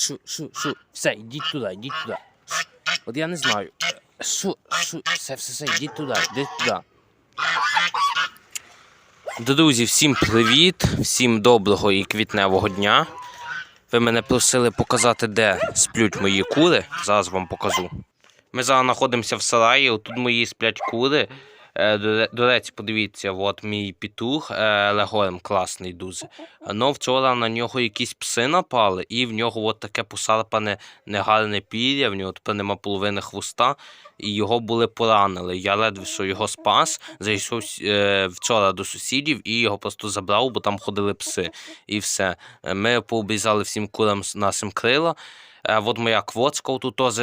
шу, шу, шу. Все, йдіть туди, йдіть туди. От я не знаю. Шу, шу, все, все, все, йдіть туди, йдіть туди. Друзі, всім привіт, всім доброго і квітневого дня. Ви мене просили показати, де сплють мої кури. Зараз вам покажу. Ми зараз знаходимося в сараї, тут мої сплять кури. Е, речі, подивіться, от мій петух е, Легорем класний дуже. Но вчора на нього якісь пси напали, і в нього от таке посарпане негарне пір'я, в нього тепер нема половини хвоста, і його були поранили. Я ледве що його спас, зайшов е, вчора до сусідів і його просто забрав, бо там ходили пси. І все. Ми пообрізали всім курам нашим крила. От моя квоцка тут теж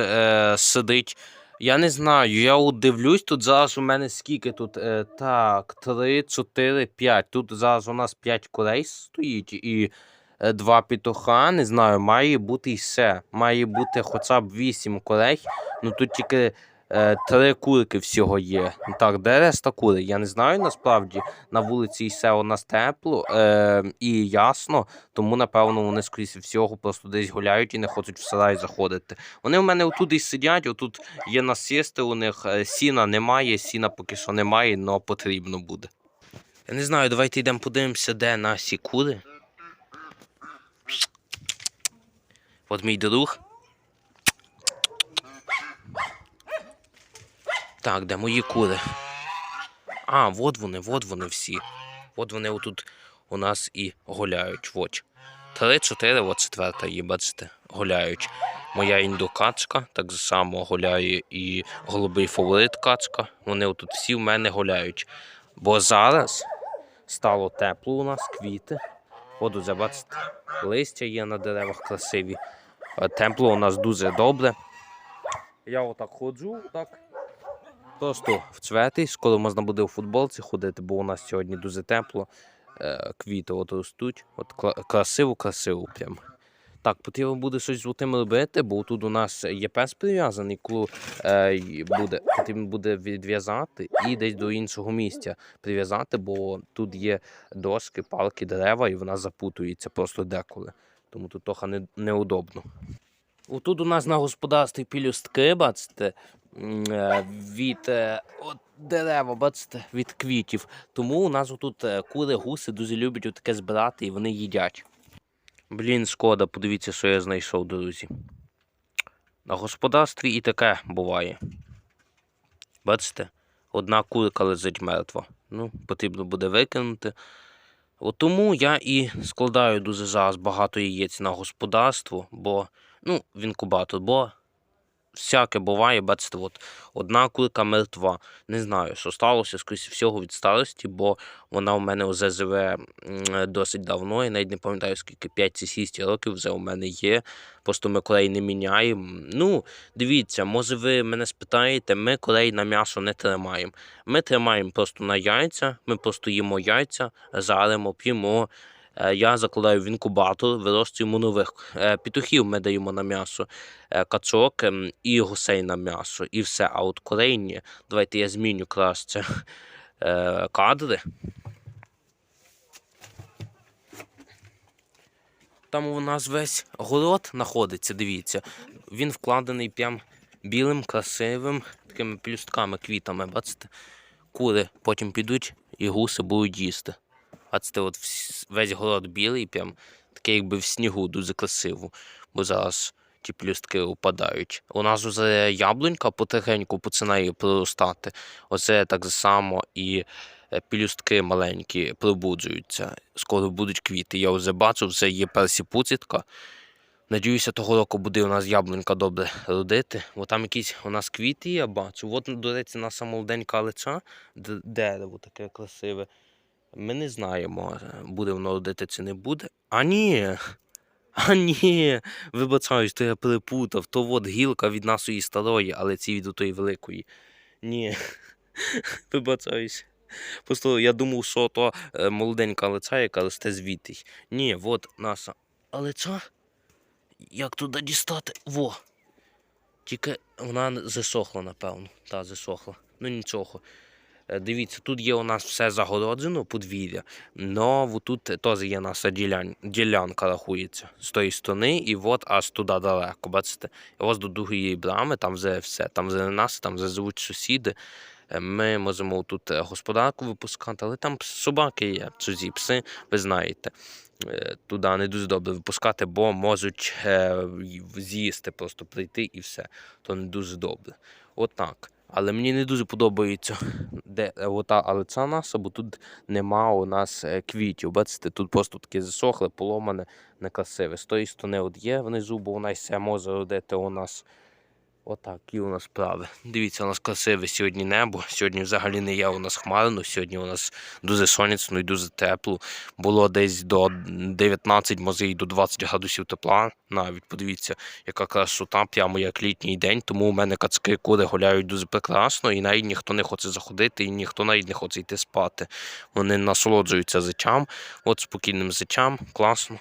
сидить. Я не знаю, я от дивлюсь, тут зараз у мене скільки тут. Е, так, 3, 4, 5. Тут зараз у нас 5 курей стоїть і е, два петуха. Не знаю, має бути і все. Має бути хоча б 8 курей. Ну тут тільки е, 3 курки всього є. Так, де решта кури? Я не знаю насправді. На вулиці і все у нас тепло е, і ясно. Тому, напевно, вони скрізь всього просто десь гуляють і не хочуть в сарай заходити. Вони у мене отут і сидять, отут є насісти у них, е, сіна немає, сіна поки що немає, але потрібно буде. Я не знаю, давайте йдемо подивимося, де наші кури. От мій друг. Так, де мої кури? А, от вони, от вони всі. От вони отут у нас і гуляють. От. Три-чотири, от четверта є, бачите, гуляють. Моя індокачка так само гуляє і голубий фаворит качка. Вони отут всі в мене гуляють. Бо зараз стало тепло у нас, квіти. От уже, бачите, листя є на деревах красиві. Е, Тепло у нас дуже добре. Я отак ходжу, так. Просто в цветі, скоро можна буде у футболці ходити, бо у нас сьогодні дуже тепло. Е, Квіти от ростуть. От красиво, красиво прям. Так, потрібно буде щось з тим робити, бо тут у нас є пес прив'язаний, коли е, буде, потрібно буде відв'язати і десь до іншого місця прив'язати, бо тут є доски, палки, дерева, і вона запутується просто деколи. Тому тут трохи не, неудобно. Отут у нас на господарстві пілюстки, бачите, від е, от дерева, бачите, від квітів. Тому у нас отут е, кури, гуси дуже люблять таке збирати і вони їдять. Блін, шкода, подивіться, що я знайшов, друзі. На господарстві і таке буває. Бачите, одна курка лежить мертва. Ну, потрібно буде викинути. От тому я і складаю дуже зараз багато яєць на господарство, бо ну, в інкубатор, бо всяке буває, бачите, от одна курка мертва. Не знаю, що сталося, скоріше всього від старості, бо вона у мене вже живе досить давно. Я навіть не пам'ятаю, скільки 5 чи 6 років вже у мене є. Просто ми курей не міняємо. Ну, дивіться, може ви мене спитаєте, ми курей на м'ясо не тримаємо. Ми тримаємо просто на яйця, ми просто їмо яйця, жаримо, п'ємо. Е, Я закладаю в інкубатор, вирощуємо нових Е, петухів. Ми даємо на м'ясо, е, качок ем, і гусей на м'ясо, і все. А от курей. Давайте я зміню краще кадри. Там у нас весь город знаходиться, дивіться. Він вкладений прям білим, красивим, такими плюстками, квітами, бачите? Кури потім підуть і гуси будуть їсти. Бачите, от весь город білий, прям такий якби в снігу, дуже красиво. Бо зараз ті плюстки опадають. У нас вже яблунька потихеньку починає проростати. Оце так само і е, пелюстки маленькі пробуджуються. Скоро будуть квіти. Я вже бачу, вже є перші пуцітка. Надіюся, того року буде у нас яблунька добре родити. Бо там якісь у нас квіти, я бачу. От, до речі, наша молоденька лиця, дерево таке красиве. Ми не знаємо, буде воно чи не буде. А ні. А ні, вибачаюсь, то я перепутав. То от гілка від нашої старої, але ці від тої великої. Ні. Вибачаюсь. Просто я думав, що то е, молоденька лиця, яка росте звідти. Ні, от наша лиця. Як туди дістати? Во. Тільки вона засохла, напевно. Та, засохла. Ну нічого. Е, Дивіться, тут є у нас все загороджено, подвір'я. Но тут теж є наша ділян... ділянка рахується з тої сторони, і от аж туди далеко. Бачите? І ось до другої брами, там вже все, там вже нас, там вже живуть сусіди. Е, Ми можемо тут е, господарку випускати, але там собаки є, чужі пси, ви знаєте. Туди не дуже добре випускати, бо можуть з'їсти, просто прийти і все. То не дуже добре. Отак. Але мені не дуже подобається, де е, ота алиця бо тут нема у нас е, квітів. Бачите, тут просто таке засохле, поломане, некрасиве. З тої сторони от є внизу, бо вона й може родити у нас. Отак, і у нас справи. Дивіться, у нас красиве сьогодні небо. Сьогодні взагалі не є у нас хмарно. Сьогодні у нас дуже сонячно і дуже тепло. Було десь до 19, може і до 20 градусів тепла. Навіть подивіться, яка красота, прямо як літній день. Тому у мене кацки кури гуляють дуже прекрасно, і навіть ніхто не хоче заходити, і ніхто навіть не хоче йти спати. Вони насолоджуються зичам. От спокійним зичам, класно.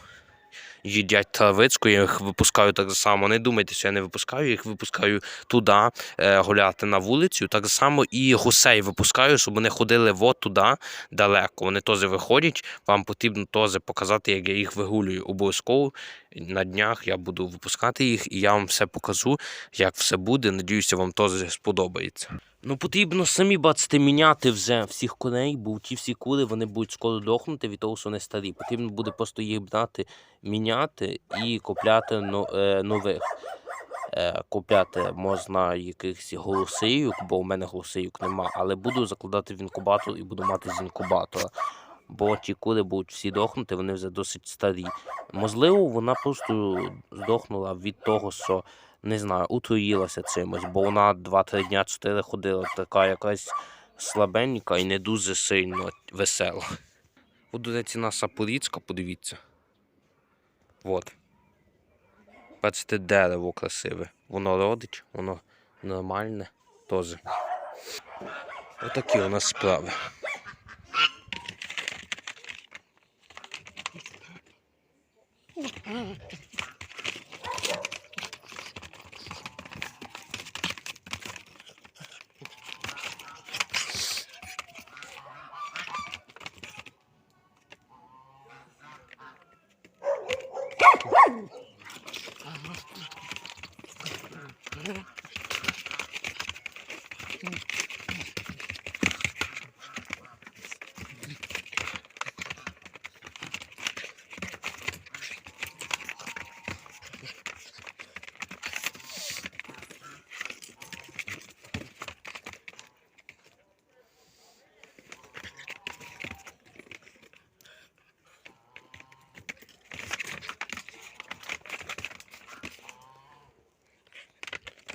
Їдять травичку, я їх випускаю так само. Не думайте, що я не випускаю, я їх випускаю туди е, гуляти на вулицю. Так само і гусей випускаю, щоб вони ходили от туди далеко. Вони теж виходять. Вам потрібно теж показати, як я їх вигулюю. Обов'язково на днях я буду випускати їх, і я вам все покажу, як все буде. Надіюся, вам теж сподобається. Ну, потрібно самі бачите, міняти вже всіх коней, бо ті всі кури вони будуть скоро дохнути від того, що вони старі. Потрібно буде просто їх брати, міняти і купляти е, нових. Е, Купляти можна якихось голосийок, бо у мене голосийок нема, але буду закладати в інкубатор і буду мати з інкубатора. Бо ті кури будуть всі дохнути, вони вже досить старі. Можливо, вона просто здохнула від того, що не знаю, утруїлася чимось, бо вона 2-3 дня 4 ходила, така якась слабенька і не дуже сильно весела. От, до речі, наша порічка, подивіться. От. Бачите, дерево красиве. Воно родить, воно нормальне теж. Отакі у нас справи. な。うん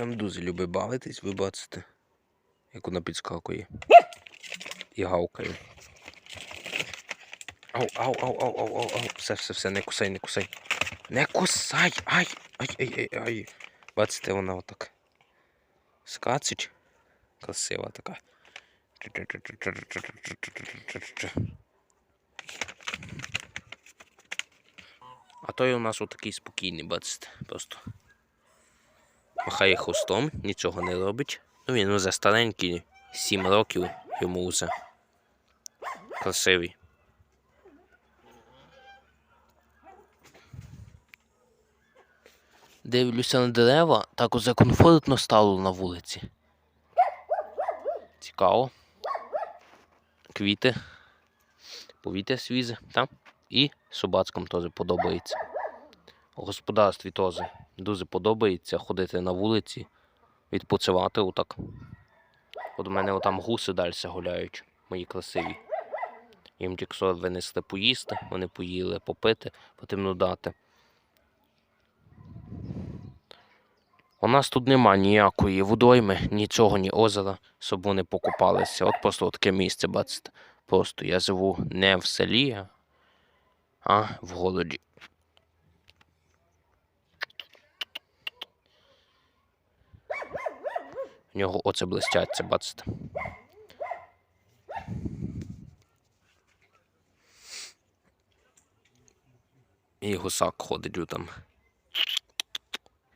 Там дуже любить бавитись, ви бачите, як вона підскакує. І гавкає. Ау, ау, ау, ау, ау, ау, ау. Все, все, все, не кусай, не кусай. Не кусай! Ай! Ай, ай, ай, ай. Бачите, вона отак. Скацить. Красива така. А той у нас отакий спокійний, бачите, просто. Махає хвостом, нічого не робить. Ну він вже старенький, 7 років йому вже. Красивий. Дивлюся на дерева, так уже комфортно стало на вулиці. Цікаво. Квіти. Повітря свіже, так? І собацькам теж подобається. У господарстві теж дуже подобається ходити на вулиці, відпочивати отак. От у мене отам гуси далі гуляють, мої красиві. Їм тільки винесли поїсти, вони поїли, попити, потрібно дати. У нас тут нема ніякої водойми, нічого, ні озера, щоб вони покупалися. От просто таке місце, бачите. Просто я живу не в селі, а в городі. В нього оце блистяться, бачите. І гусак ходить у там.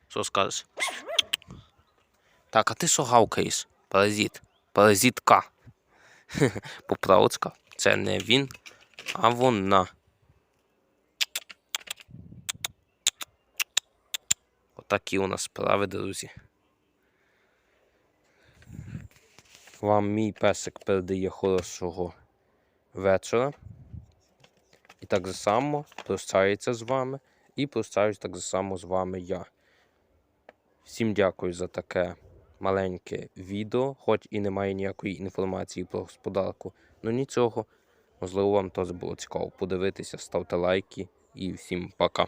Що скажеш? Так, а ти що гавкаєш? Паразит. Паразитка. Поправочка. Це не він, а вона. Отакі у нас справи, друзі. Вам мій песик передає хорошого вечора. І так само прощається з вами. І прощаюсь так само з вами я. Всім дякую за таке маленьке відео, хоч і немає ніякої інформації про господарку. Ну нічого, можливо, вам теж було цікаво подивитися. Ставте лайки і всім пока.